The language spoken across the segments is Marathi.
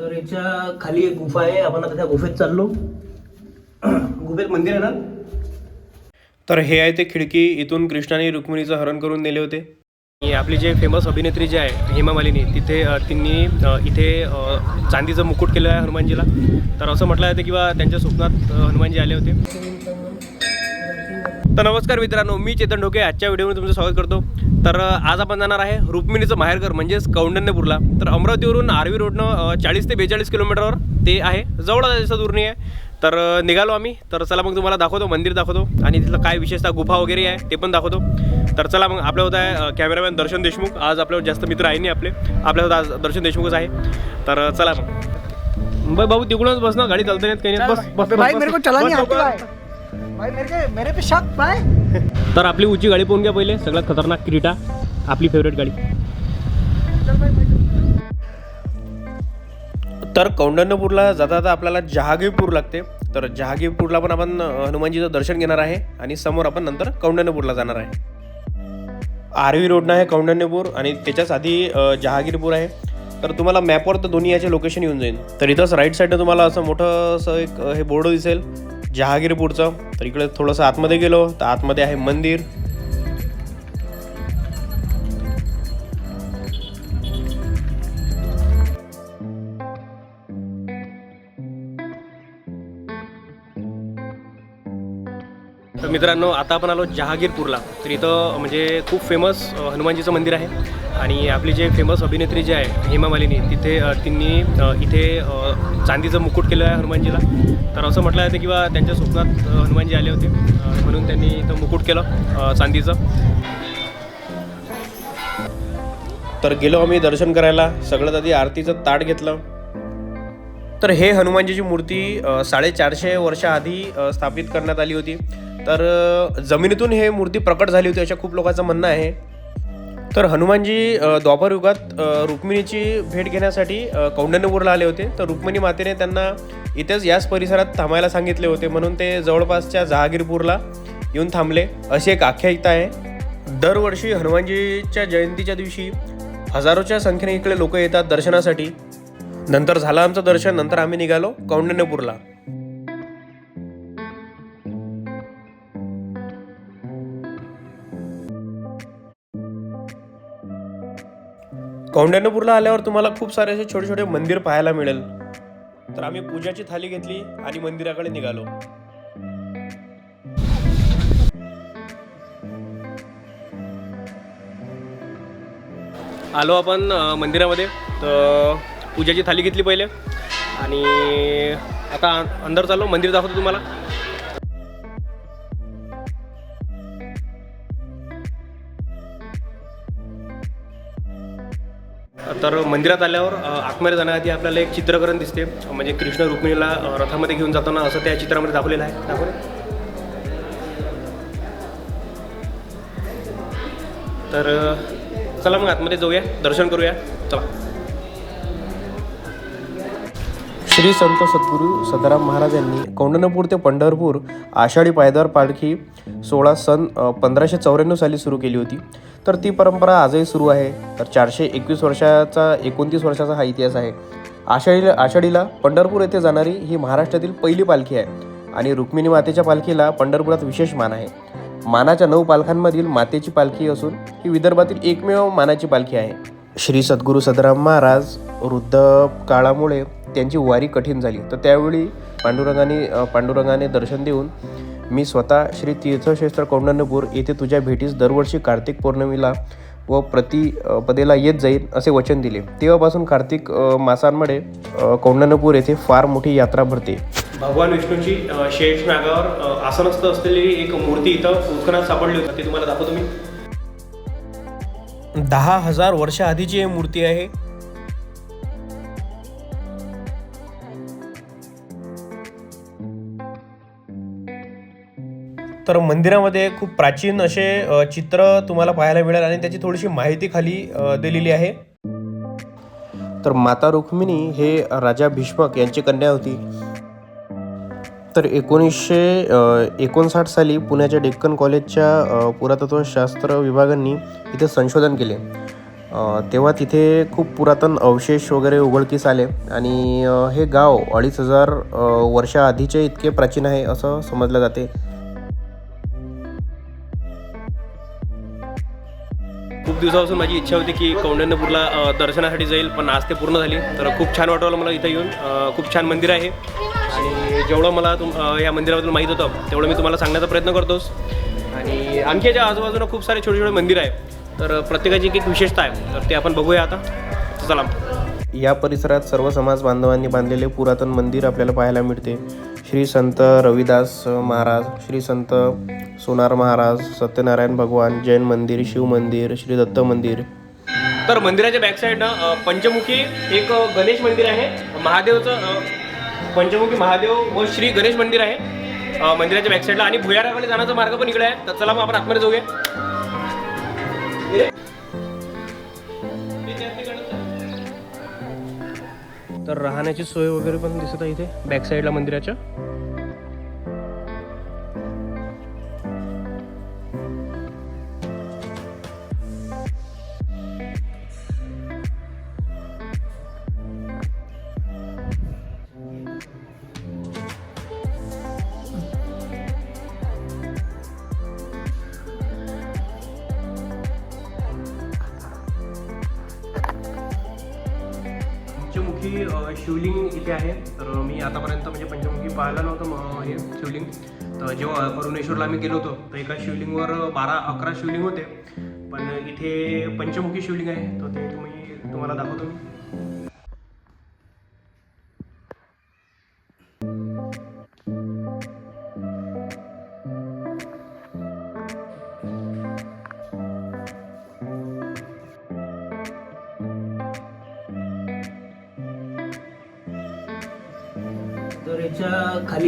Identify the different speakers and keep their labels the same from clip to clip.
Speaker 1: तर याच्या खाली एक गुफा आहे. आपण आता त्या गुफेत चाललो. गुफेत मंदिर आहे ना?
Speaker 2: तर हे आहे ते खिडकी. इथून कृष्णाने रुक्मिणीचं हरण करून नेले होते. आणि आपली जे फेमस अभिनेत्री जी आहे हेमा मालिनी तिथे अ, तिने इथे चांदीचं मुकुट केलं आहे हनुमानजीला. तर असं म्हटलं जातं किंवा त्यांच्या स्वप्नात हनुमानजी आले होते. तर नमस्कार मित्रांनो मी चेतन ढोके. आजच्या व्हिडिओमध्ये तुमचं स्वागत करतो. तर आज आपण जाणार आहे रुक्मिणीचं माहेरघर म्हणजेच कौंडण्यपूरला. तर अमरावतीवरून आर्वी रोडनं चाळीस ते बेचाळीस किलोमीटरवर ते आहे. जवळ जायचं दूर नाही आहे. तर निघालो आम्ही. तर चला मग तुम्हाला दाखवतो मंदिर दाखवतो. आणि तिथलं काय विशेषतः गुफा वगैरे आहे ते पण दाखवतो. तर चला मग आपल्या होत आहे कॅमेरामॅन दर्शन देशमुख. आज आपल्यावर जास्त मित्र आहे नाही आपले. आपल्या होत आज दर्शन देशमुखच आहे. तर चला मग. बाबू तिकडूनच बस ना गाडी चालते नाहीत काही नाही. बस बस
Speaker 3: भाई मेरे को मेरे पे शक भाई।
Speaker 2: तर आपली उंची गाडी पाहून घ्या पहिले. सगळ्यात खतरनाक क्रीटा आपली फेवरेट गाडी. तर कौंडण्यपूरला जाता जाता आपल्याला जहागीरपूर लागते. तर जहागीरपूरला पण आपण हनुमानजीचं दर्शन घेणार आहे आणि समोर आपण नंतर कौंडण्यपूरला जाणार आहे. आरवी रोडनं आहे कौंडण्यपूर आणि त्याच्याच आधी जहागीरपूर आहे. तर तुम्हाला मॅपवर तर दोन्ही याचे लोकेशन येऊन जाईल. तर इथंच राईट साईडनं तुम्हाला असं मोठं असं एक हे बोर्ड दिसेल. जहागीरपूरचं. तर इकडे थोडंसं आतमध्ये गेलो तर आतमध्ये आहे मंदिर. तर मित्रांनो आता आपण आलो जहागीरपूरला. तर इथं म्हणजे खूप फेमस हनुमानजीचं मंदिर आहे. आणि आपली जे फेमस अभिनेत्री जी आहे हेमा मालिनी तिथे अ, तिने इथे चांदीचं मुकुट केलं आहे हनुमानजीला. तर असं म्हटलं जातं किंवा त्यांच्या स्वप्नात हनुमानजी आले होते. म्हणून त्यांनी इथं मुकुट केलं चांदीचं. तर गेलो आम्ही दर्शन करायला. सगळ्यात आधी आरतीचं ताट घेतलं. तर हे हनुमानजीची मूर्ती साडेचारशे वर्षाआधी स्थापित करण्यात आली होती. तर जमिनीतून हे मूर्ती प्रकट झाली होती अशा खूप लोकांचं म्हणणं आहे. तर हनुमानजी द्वापर युगात रुक्मिणीची भेट घेण्यासाठी कौंडण्यपूरला आले होते. तर रुक्मिणी मातेने त्यांना इथेच याच परिसरात थांबायला सांगितले होते. म्हणून ते जवळपासच्या जहागीरपूरला येऊन थांबले. अशी एक आख्यायिका आहे. दरवर्षी हनुमानजीच्या जयंतीच्या दिवशी हजारोच्या संख्येने इकडे लोक येतात दर्शनासाठी. नंतर झालं आमचं दर्शन नंतर आम्ही निघालो कौंडण्यपूरला कौंडण्यपूरला आल्यावर तुम्हाला खूप सारे असे छोटे छोटे मंदिर पाहायला मिळेल. तर आम्ही पूजाची थाली घेतली आणि मंदिराकडे निघालो. आलो आपण मंदिरामध्ये. तर पूजाची थाली घेतली पहिले. आणि आता अंदर चाललो मंदिर दाखवतो तुम्हाला. तर मंदिरात आल्यावर आतमध्ये जाण्याआधी आपल्याला एक चित्रकरण दिसते. म्हणजे कृष्ण रुक्मिणीला रथामध्ये घेऊन जाताना असं त्या चित्रामध्ये दाखवलेलं आहे. दाखवलं? तर चला मग आतमध्ये जाऊया. दर्शन करूया. चला. श्री संत सद्गुरू सदाराम महाराज यांनी कौंडनपूर ते पंढरपूर आषाढी पायदार पालखी सोळा सन पंधराशे चौऱ्याण्णव साली सुरू केली होती. तर ती परंपरा आजही सुरू आहे. तर चारशे एकवीस वर्षाचा एकोणतीस वर्षाचा हा इतिहास आहे. आषाढीला आषाढीला पंढरपूर येथे जाणारी ही महाराष्ट्रातील पहिली पालखी आहे आणि रुक्मिणी मातेच्या पालखीला पंढरपुरात विशेष मान आहे. मानाच्या नऊ पालखांमधील मातेची पालखी असून ही विदर्भातील एकमेव मानाची पालखी आहे. श्री सद्गुरू सदराम महाराज वृद्ध काळामुळे त्यांची वारी कठीण झाली. तर त्यावेळी पांडुरंगाने पांडुरंगाने दर्शन देऊन मी स्वतः श्री तीर्थक्षेत्र कौंडण्यपूर येथे तुझ्या भेटीस दरवर्षी कार्तिक पौर्णिमेला व प्रति अ, पदेला येत जाईल असे वचन दिले. तेव्हापासून कार्तिक मासांमध्ये कौंडण्यपूर येथे फार मोठी यात्रा भरते. भगवान विष्णूची शेष नागावर आसनस्थ असलेली एक मूर्ती इथं उत्खनात सापडली होती. ती तुम्हाला दाखवतो मी. दहा हजार वर्षा आधीची ही मूर्ती आहे. तर मंदिरामध्ये खूप प्राचीन असे चित्र तुम्हाला पाहायला मिळेल आणि त्याची थोडीशी माहिती खाली दिलेली आहे. तर माता रुक्मिणी हे राजा भीष्मक यांची कन्या होती. तर एकोणीसशे एकोणसाठ साली पुण्याच्या डेक्कन कॉलेजच्या पुरातत्वशास्त्र विभागांनी इथे संशोधन केले.
Speaker 4: तेव्हा तिथे खूप पुरातन अवशेष वगैरे उघडकीस आले आणि हे गाव अडीच हजार वर्षाआधीचे इतके प्राचीन आहे असं समजलं जाते.
Speaker 2: खूप दिवसापासून माझी इच्छा होती की कौंडण्यपूरला दर्शनासाठी जाईल पण आज ते पूर्ण झाली. तर खूप छान वाटवलं मला इथं येऊन. खूप छान मंदिर आहे. आणि जेवढं मला तुम या मंदिराबद्दल माहीत होतं तेवढं मी तुम्हाला सांगण्याचा प्रयत्न करतोच. आणि आणखी याच्या आजूबाजूला खूप सारे छोटे छोटे मंदिर आहे. तर प्रत्येकाची एक एक विशेषता आहे. तर ते आपण बघूया आता. चला.
Speaker 4: या परिसरात सर्व समाज बांधवांनी बांधलेले पुरातन मंदिर आपल्याला पाहायला मिळते. श्री संत रविदास महाराज श्री संत सोनार महाराज सत्यनारायण भगवान जैन मंदिर शिव मंदिर श्री दत्त मंदिर.
Speaker 2: तर मंदिराच्या बॅक साईडनं पंचमुखी एक गणेश मंदिर आहे. महादेवचं पंचमुखी महादेव व श्री गणेश मंदिर आहे. मंदिराच्या बॅक साईडला आणि भुयाराकडे जाण्याचा मार्ग पण इकडे आहे. तर चला मग आपण आतमध्ये जाऊया. तर राहण्याची सोय वगैरे पण दिसत आहे इथे बॅक साईडला मंदिराच्या. पंचमुखी शिवलिंग इथे आहे. तर मी आतापर्यंत म्हणजे पंचमुखी पाहिलं नव्हतं हे शिवलिंग. तर जेव्हा करुणेश्वरला आम्ही गेलो होतो तर एका शिवलिंगवर बारा अकरा शिवलिंग होते. पण इथे पंचमुखी शिवलिंग आहे. तर ते तुम्ही तुम्हाला दाखवतो मी.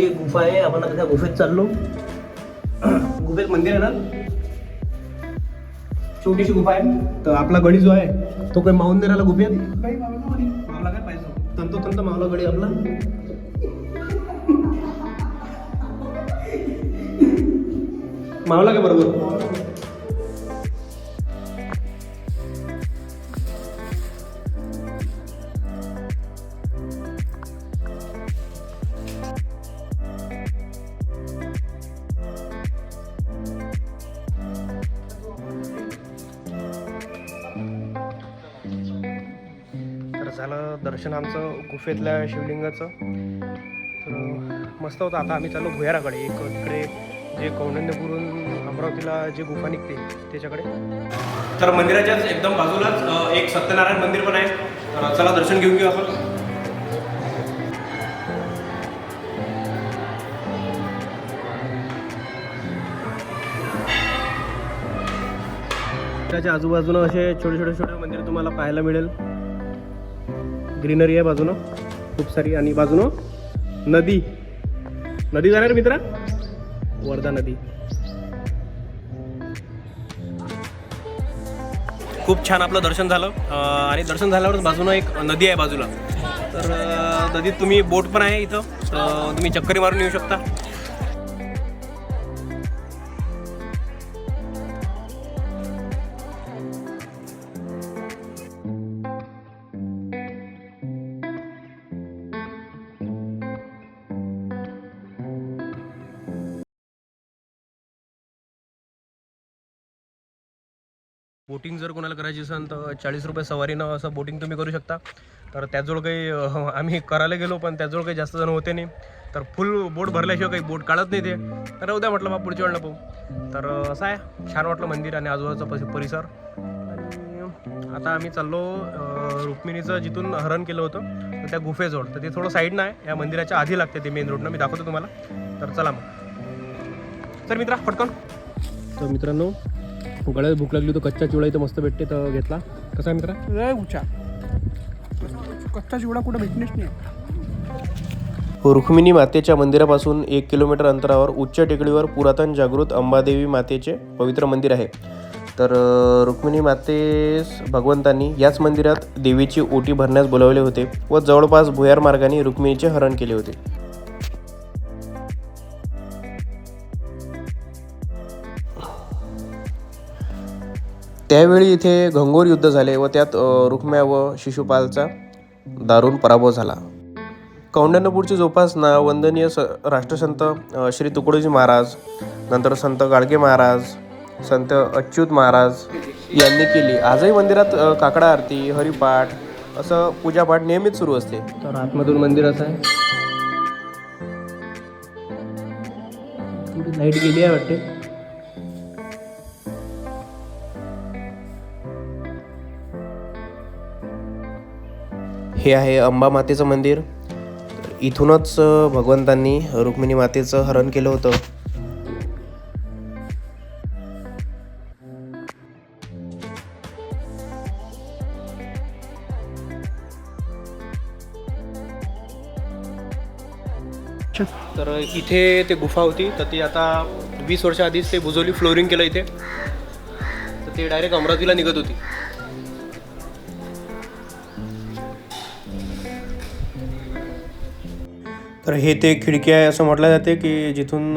Speaker 2: एक गुफा आहे. आपण आता त्या गुफेत चाललो. गुफेत मंदिर आहे ना? छोटीशी गुफा आहे. तर आपला गडी जो आहे तो काही मावून नाही राहिला गुफेत मावला काय पाहिजे. तंतोतंत मावला गडी आपला. मावला काय बरोबर? दर्शन आमचं गुफेतल्या शिवलिंगाचं. तर मस्त होतं. आता आम्ही चाललो भुयाराकडे. एक इकडे जे कौंडण्यपूरून अमरावतीला जे गुफा निघते त्याच्याकडे. तर मंदिराच्याच एकदम बाजूलाच एक सत्यनारायण मंदिर पण आहे. तर चला दर्शन घेऊ आपण. त्याच्या आजूबाजूनं असे छोटे छोटे छोटे मंदिर तुम्हाला पाहायला मिळेल. ग्रीनरी आहे बाजूनं. खूप सारी आणि बाजूनं नदी. नदी जाणार मित्रा? वर्धा नदी. खूप छान आपलं दर्शन झालं. आणि दर्शन झाल्यावर बाजूनं एक नदी आहे बाजूला. तर नदीत तुम्ही बोट पण आहे इथं. तर तुम्ही चक्करी मारून येऊ शकता. बोटिंग जर कोणाला करायची असेल तर चाळीस रुपये सवारीनं असं बोटिंग तुम्ही करू शकता. तर त्याजवळ काही आम्ही करायला गेलो पण त्याजवळ काही जास्त जण होते नाही. तर फुल बोट भरल्याशिवाय काही बोट काढत नाही ते. तर उद्या म्हटलं बा पुढच्या वेळेला पाहू. तर असं आहे. छान वाटलं मंदिर आणि आजूबाजूचा परि- परिसर. आणि आता आम्ही चाललो रुक्मिणीचं जिथून हरण केलं होतं तर त्या गुफेजवळ. तर ते थोडं साईडनं आहे. या मंदिराच्या आधी लागते ते मेन रोडनं मी दाखवतो तुम्हाला. तर चला मग. तर मित्रा पटकन. तर मित्रांनो गळ्यात भूक लागली तर कच्चा चिवडा इथं मस्त भेटते तर घेतला. कसा आहे मित्रा?
Speaker 5: लय उचा कच्चा चिवडा कुठं भेटणेच नाही.
Speaker 4: रुक्मिणी मातेच्या मंदिरापासून एक किलोमीटर अंतरावर उच्च टेकडीवर पुरातन जागृत अंबादेवी मातेचे पवित्र मंदिर आहे. तर रुक्मिणी मातेस भगवंतांनी याच मंदिरात देवीची ओटी भरण्यास बोलावले होते व जवळपास भुयार मार्गाने रुक्मिणीचे हरण केले होते.
Speaker 6: त्यावेळी इथे घंगोर युद्ध झाले व त्यात रुक्म्या व शिशुपालचा दारुण पराभव झाला. कौंडण्यपूरची जोपासना वंदनीय स राष्ट्रसंत श्री तुकडोजी महाराज नंतर संत गाडगे महाराज संत अच्युत महाराज यांनी केली. आजही मंदिरात काकडा आरती हरिपाठ असं पूजापाठ नियमित सुरू असते.
Speaker 2: तर आतमधून मंदिर असं आहे. थोडी लाइट गेली आहे वाटते.
Speaker 6: हे आहे अंबा मातेचं मंदिर. इथूनच भगवंतांनी रुक्मिणी मातेचं हरण केलं होतं.
Speaker 2: तर इथे ते गुफा होती तर ती आता वीस वर्षा आधीच ते बुजवली फ्लोरिंग केलं इथे. तर ते डायरेक्ट अमरावतीला निघत होती.
Speaker 6: तर हे ते खिडकी आहे असं म्हटलं जाते की जिथून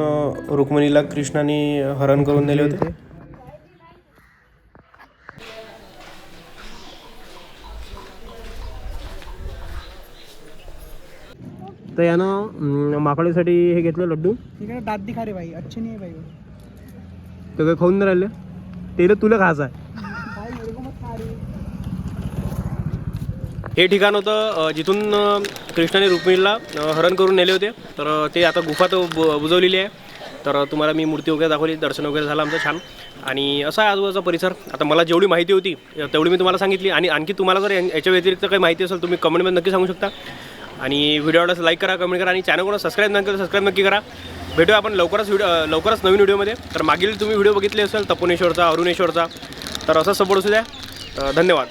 Speaker 6: रुक्मिणीला कृष्णाने हरण करून नेले होते.
Speaker 2: तर यानं माकडीसाठी हे घेतलं लड्डू.
Speaker 3: दात दिखा रे भाई अच्छे नाही है भाई.
Speaker 2: ते काही खाऊन नाही राहिले? ते तुला खायचं आहे
Speaker 3: भाई मेरे को मत खा रे
Speaker 2: हे ठिकाण होतं जिथून कृष्णाने रुक्मिणीला हरण करून नेले होते. तर ते आता गुफा तो बु- बुजवलेली आहे. तर तुम्हाला मी मूर्ती वगैरे दाखवली दर्शन वगैरे झालं आमचं छान. आणि असा आहे आजूबाजूचा परिसर. आता मला जेवढी माहिती होती तेवढी मी तुम्हाला सांगितली. आणि आणखी तुम्हाला जर याच्या व्यतिरिक्त काही माहिती असेल तुम्ही कमेंटमध्ये नक्की सांगू शकता. आणि व्हिडिओला लाईक करा कमेंट करा. आणि चॅनलकडून सबस्क्राईब नाही केलं सबस्क्राईब नक्की करा. भेटूया आपण लवकरच व्हिडिओ लवकरच नवीन व्हिडिओमध्ये तर मागील तुम्ही व्हिडिओ बघितले असेल तपोनेश्वरचा अरुणेश्वरचा तर असं सपोर्ट असू द्या. धन्यवाद.